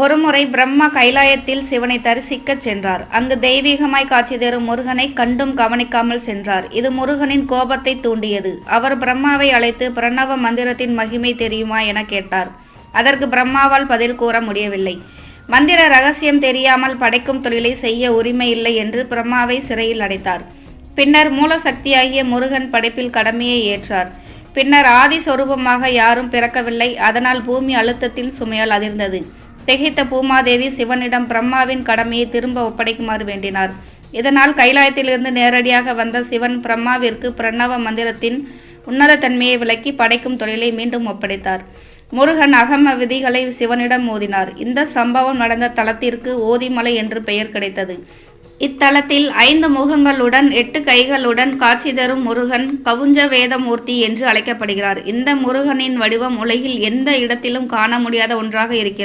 ஒருமுறை பிரம்மா கைலாயத்தில் சிவனை தரிசிக்கச் சென்றார். அங்கு தெய்வீகமாய் காட்சி தரும் முருகனை கண்டும் கவனிக்காமல் சென்றார். இது முருகனின் கோபத்தை தூண்டியது. அவர் பிரம்மாவை அழைத்து பிரணவ மந்திரத்தின் மகிமை தெரியுமா என கேட்டார். அதற்கு பிரம்மாவால் பதில் கூற முடியவில்லை. மந்திர ரகசியம் தெரியாமல் படைக்கும் தொழிலை செய்ய உரிமை இல்லை என்று பிரம்மாவை சிறையில் அடைத்தார். பின்னர் மூலசக்தியாகிய முருகன் படைப்பில் கடமையை ஏற்றார். பின்னர் ஆதி சொரூபமாக யாரும் பிறக்கவில்லை. அதனால் பூமி அழுத்தத்தில் சுமையால் அதிர்ந்தது. திகைத்த பூமாதேவி சிவனிடம் பிரம்மாவின் கடமையை திரும்ப ஒப்படைக்குமாறு வேண்டினார். இதனால் கைலாயத்திலிருந்து நேரடியாக வந்த சிவன் பிரம்மாவிற்கு பிரணவ மந்திரத்தின் உன்னத தன்மையை விளக்கி படைக்கும் தொழிலை மீண்டும் ஒப்படைத்தார். முருகன் அகம விதிகளை சிவனிடம் ஓதினார் இந்த சம்பவம் நடந்த தலத்திற்கு ஓதிமலை என்று பெயர் கிடைத்தது. இத்தலத்தில் ஐந்து முகங்களுடன் எட்டு கைகளுடன் காட்சி தரும் முருகன் கவுஞ்ச வேதமூர்த்தி என்று அழைக்கப்படுகிறார். இந்த முருகனின் வடிவம் உலகில் எந்த இடத்திலும் காண முடியாத ஒன்றாக இருக்கிறது.